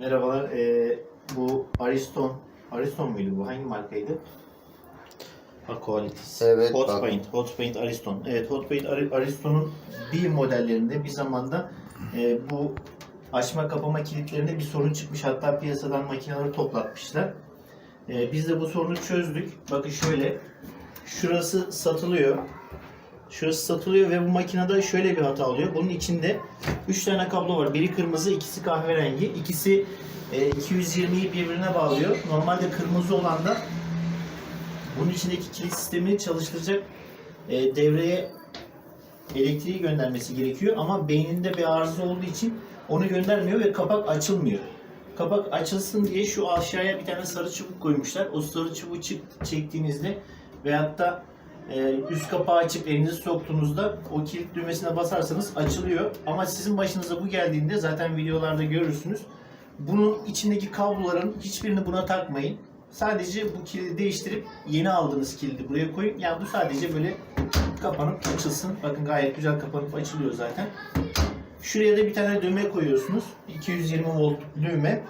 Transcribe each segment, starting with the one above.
Merhabalar. Ee, bu Ariston, Ariston muydu bu? Hangi markaydı? Aqualities. Evet, Hot bak. Paint. Hot Paint Ariston. Evet, Hot Paint Ari- Ariston'un bir modellerinde bir zamanda e, bu açma kapama kilitlerinde bir sorun çıkmış. Hatta piyasadan makineleri toplatmışlar. E, biz de bu sorunu çözdük. Bakın şöyle. Şurası satılıyor. Şurası satılıyor ve bu makinede şöyle bir hata oluyor. Bunun içinde 3 tane kablo var. Biri kırmızı, ikisi kahverengi. İkisi e, 220'yi birbirine bağlıyor. Normalde kırmızı olan da bunun içindeki kilit sistemini çalıştıracak e, devreye elektriği göndermesi gerekiyor ama beyninde bir arıza olduğu için onu göndermiyor ve kapak açılmıyor. Kapak açılsın diye şu aşağıya bir tane sarı çubuk koymuşlar. O sarı çubuğu çektiğinizde veyahut da e, üst kapağı açıp elinizi soktuğunuzda o kilit düğmesine basarsanız açılıyor. Ama sizin başınıza bu geldiğinde zaten videolarda görürsünüz. Bunun içindeki kabloların hiçbirini buna takmayın. Sadece bu kilidi değiştirip yeni aldığınız kilidi buraya koyun. Yani bu sadece böyle kapanıp açılsın. Bakın gayet güzel kapanıp açılıyor zaten. Şuraya da bir tane düğme koyuyorsunuz. 220 volt düğme.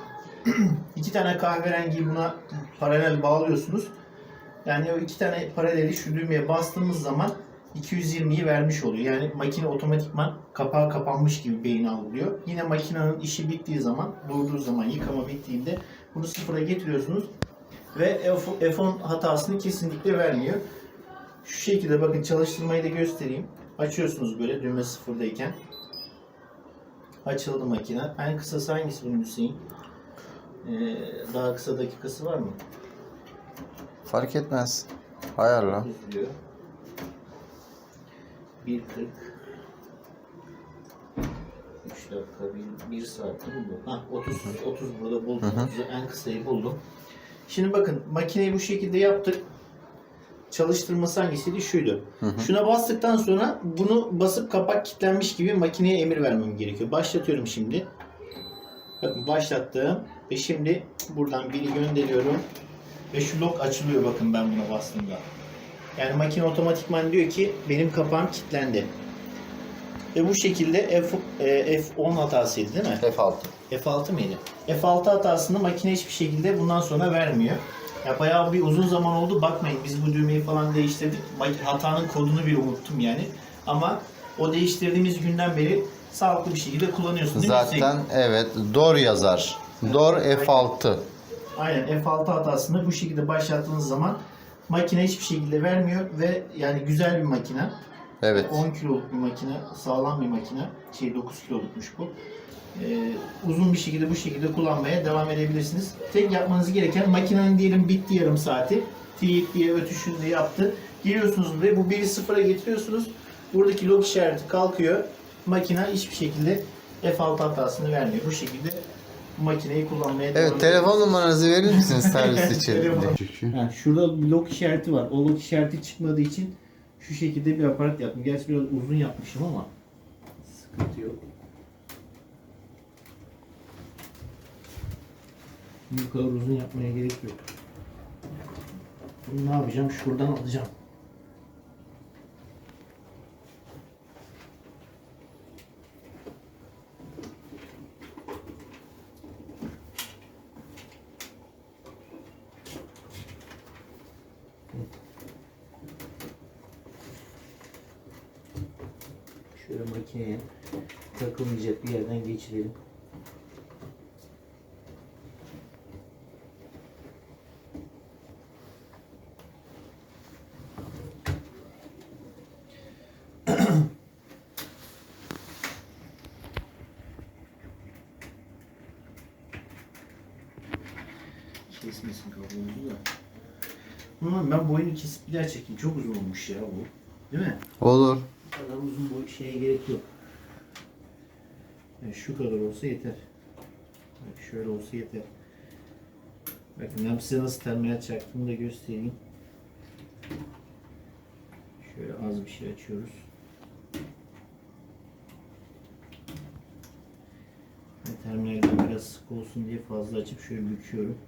iki tane kahverengiyi buna paralel bağlıyorsunuz. Yani o iki tane paraleli şu düğmeye bastığımız zaman 220'yi vermiş oluyor. Yani makine otomatikman kapağı kapanmış gibi beyin algılıyor. Yine makinenin işi bittiği zaman, durduğu zaman, yıkama bittiğinde bunu sıfıra getiriyorsunuz ve F- F10 hatasını kesinlikle vermiyor. Şu şekilde bakın çalıştırmayı da göstereyim. Açıyorsunuz böyle düğme sıfırdayken. Açıldı makine. En kısası hangisi bunun Hüseyin? Ee, daha kısa dakikası var mı? Fark etmez. Ayarla. Üzülüyor. 1.40 3 dakika, 1, 1 saat değil mi bu? Ha, 30, 30 burada buldum. Hı hı. 30'u en kısayı buldum. Şimdi bakın makineyi bu şekilde yaptık. Çalıştırması hangisiydi? Şuydu. Hı hı. Şuna bastıktan sonra bunu basıp kapak kilitlenmiş gibi makineye emir vermem gerekiyor. Başlatıyorum şimdi. Bakın başlattım. Ve şimdi buradan biri gönderiyorum. Ve şu lock açılıyor bakın ben buna bastığımda. Yani makine otomatikman diyor ki benim kapağım kilitlendi. Ve bu şekilde F, e, F10 hatasıydı değil mi? F6. F6 mıydı? F6 hatasını makine hiçbir şekilde bundan sonra vermiyor. Ya bayağı bir uzun zaman oldu. Bakmayın biz bu düğmeyi falan değiştirdik. Hatanın kodunu bile unuttum yani. Ama o değiştirdiğimiz günden beri sağlıklı bir şekilde kullanıyorsun değil mi Hüseyin? Zaten evet. Dor yazar. Dor F6. Aynen F6 hatasını bu şekilde başlattığınız zaman makine hiçbir şekilde vermiyor ve yani güzel bir makine. Evet. 10 kiloluk bir makine, sağlam bir makine. Şey 9 kilolukmuş bu. Ee, uzun bir şekilde bu şekilde kullanmaya devam edebilirsiniz. Tek yapmanız gereken makinenin diyelim bitti yarım saati. Tiyik diye ötüşünde yaptı. Giriyorsunuz buraya bu biri sıfıra getiriyorsunuz. Buradaki log işareti kalkıyor. Makine hiçbir şekilde F6 hatasını vermiyor. Bu şekilde makineyi kullanmaya devam Evet telefon numaranızı verir misiniz servis için? Telefon. Ha, şurada bir lock işareti var. O lock işareti çıkmadığı için şu şekilde bir aparat yaptım. Gerçi biraz uzun yapmışım ama sıkıntı yok. Bu kadar uzun yapmaya gerek yok. Bunu ne yapacağım? Şuradan alacağım. Şöyle makineye takılmayacak bir yerden geçirelim. Kesmesin kablomuzu da. Ama ben boyunu kesip bir daha çekeyim. Çok uzun olmuş ya bu. Değil mi? Olur. Bu kadar uzun bu şeye gerek yok. Yani şu kadar olsa yeter. Bak şöyle olsa yeter. Bakın ben size nasıl terminal çaktığımı da göstereyim. Şöyle az bir şey açıyoruz. Terminalden biraz sık olsun diye fazla açıp şöyle büküyorum.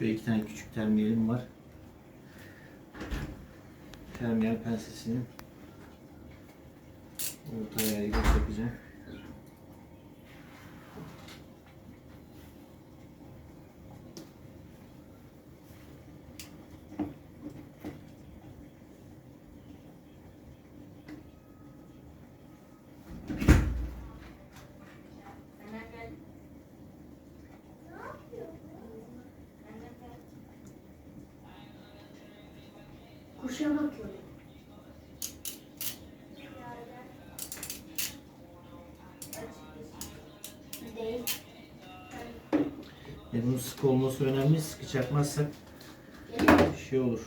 Şöyle iki tane küçük termiyelim var. Termiyel pensesinin orta ayarıyla çekeceğim. Kuşa bakıyorum. Değil. E bunun sıkı olması önemli. Sıkı çakmazsak şey olur.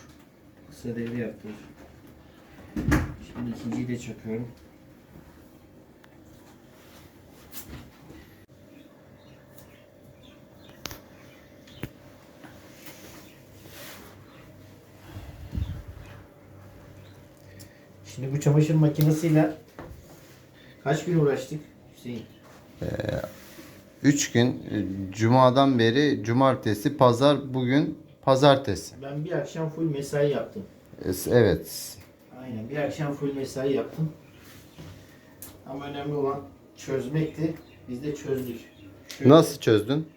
Kısa devre yaptırır. Şimdi ikinciyi de çakıyorum. Çamaşır makinesiyle kaç gün uğraştık Hüseyin? 3 gün e, cumadan beri cumartesi, pazar, bugün pazartesi. Ben bir akşam full mesai yaptım. Evet. Aynen bir akşam full mesai yaptım. Ama önemli olan çözmekti. Biz de çözdük. Şöyle Nasıl çözdün?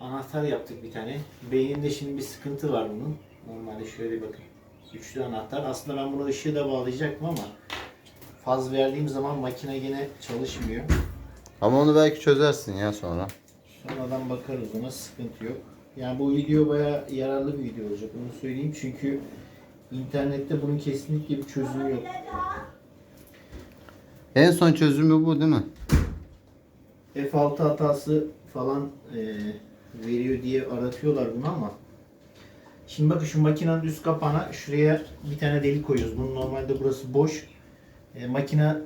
Anahtar yaptık bir tane. Beyninde şimdi bir sıkıntı var bunun. Normalde şöyle bakın. Üçlü anahtar. Aslında ben bunu ışığı da bağlayacaktım ama faz verdiğim zaman makine gene çalışmıyor. Ama onu belki çözersin ya sonra. Sonradan bakarız ona sıkıntı yok. Yani bu video baya yararlı bir video olacak onu söyleyeyim çünkü internette bunun kesinlikle bir çözümü yok. En son çözümü bu değil mi? F6 hatası falan e, veriyor diye aratıyorlar bunu ama Şimdi bakın şu makinenin üst kapağına şuraya bir tane delik koyuyoruz. Bunun normalde burası boş. E, makine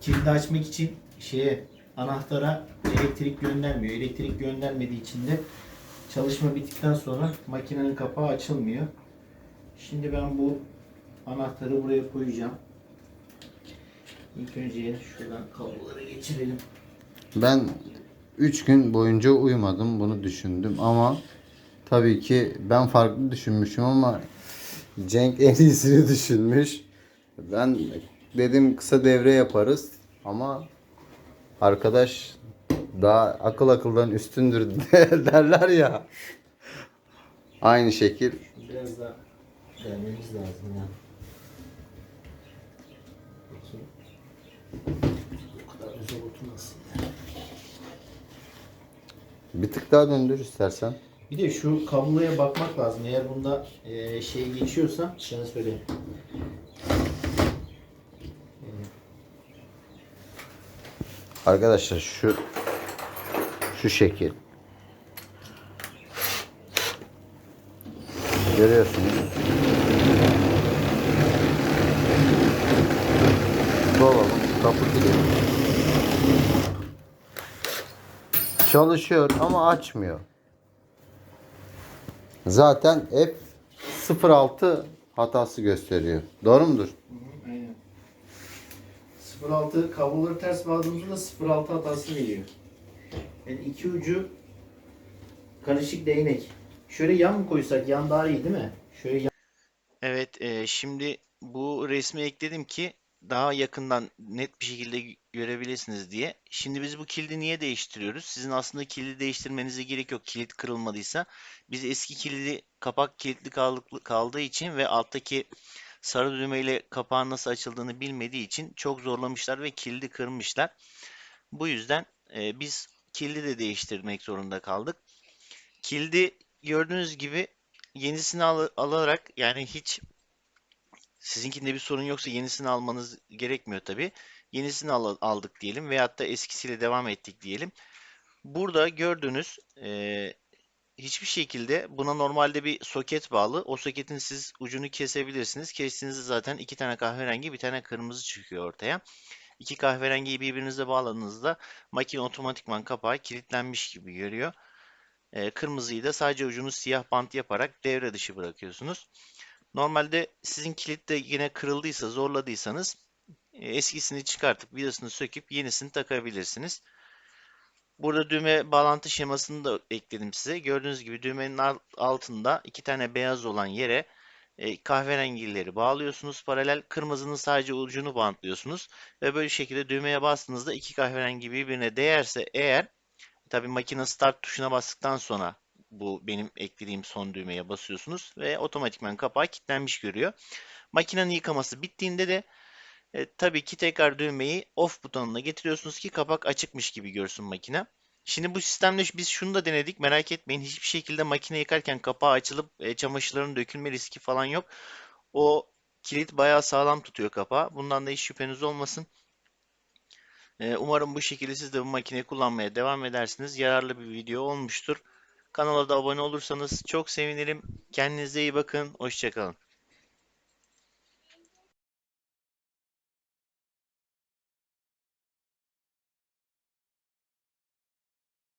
kilidi açmak için şeye anahtara elektrik göndermiyor. Elektrik göndermediği için de çalışma bittikten sonra makinenin kapağı açılmıyor. Şimdi ben bu anahtarı buraya koyacağım. İlk önce şuradan kabloları geçirelim. Ben 3 gün boyunca uyumadım bunu düşündüm ama tabii ki ben farklı düşünmüşüm ama Cenk en iyisini düşünmüş. Ben dedim kısa devre yaparız ama arkadaş daha akıl akıldan üstündür derler ya. Aynı şekil Biraz daha vermemiz lazım ya. Bakayım. Bu kadar oturmasın ya. bir tık daha döndür istersen. Bir de şu kabloya bakmak lazım. Eğer bunda e, şey geçiyorsa sana söyleyeyim. Arkadaşlar şu şu şekil. Görüyorsunuz. Dolabın kapı kilidi. Çalışıyor ama açmıyor. Zaten F06 hatası gösteriyor. Doğru mudur? Aynen. 06 kabloları ters bağladığımızda 06 hatası veriyor. Yani iki ucu karışık değnek. Şöyle yan mı koysak? Yan daha iyi değil mi? Şöyle yan. Evet, e, şimdi bu resmi ekledim ki daha yakından net bir şekilde görebilirsiniz diye. Şimdi biz bu kilidi niye değiştiriyoruz? Sizin aslında kilidi değiştirmenize gerek yok. Kilit kırılmadıysa. Biz eski kilidi kapak kilitli kaldığı için ve alttaki sarı düğmeyle kapağın nasıl açıldığını bilmediği için çok zorlamışlar ve kilidi kırmışlar. Bu yüzden e, biz kilidi de değiştirmek zorunda kaldık. Kilidi gördüğünüz gibi yenisini al- alarak yani hiç sizinkinde bir sorun yoksa yenisini almanız gerekmiyor tabii. Yenisini al- aldık diyelim veyahut da eskisiyle devam ettik diyelim. Burada gördüğünüz e, hiçbir şekilde buna normalde bir soket bağlı. O soketin siz ucunu kesebilirsiniz. Kestiğinizde zaten iki tane kahverengi bir tane kırmızı çıkıyor ortaya. İki kahverengiyi birbirinize bağladığınızda makine otomatikman kapağı kilitlenmiş gibi görüyor. Ee, kırmızıyı da sadece ucunu siyah bant yaparak devre dışı bırakıyorsunuz. Normalde sizin kilit de yine kırıldıysa, zorladıysanız e, eskisini çıkartıp vidasını söküp yenisini takabilirsiniz. Burada düğme bağlantı şemasını da ekledim size. Gördüğünüz gibi düğmenin al- altında iki tane beyaz olan yere e, kahverengileri bağlıyorsunuz paralel. Kırmızının sadece ucunu bantlıyorsunuz. Ve böyle şekilde düğmeye bastığınızda iki kahverengi birbirine değerse eğer tabii makine start tuşuna bastıktan sonra bu benim eklediğim son düğmeye basıyorsunuz ve otomatikman kapağı kilitlenmiş görüyor. Makinenin yıkaması bittiğinde de e, tabii ki tekrar düğmeyi off butonuna getiriyorsunuz ki kapak açıkmış gibi görsün makine. Şimdi bu sistemle biz şunu da denedik. Merak etmeyin hiçbir şekilde makine yıkarken kapağı açılıp e, çamaşırların dökülme riski falan yok. O kilit bayağı sağlam tutuyor kapağı. Bundan da hiç şüpheniz olmasın. E, umarım bu şekilde siz de bu makineyi kullanmaya devam edersiniz. Yararlı bir video olmuştur. Kanala da abone olursanız çok sevinirim. Kendinize iyi bakın. Hoşçakalın.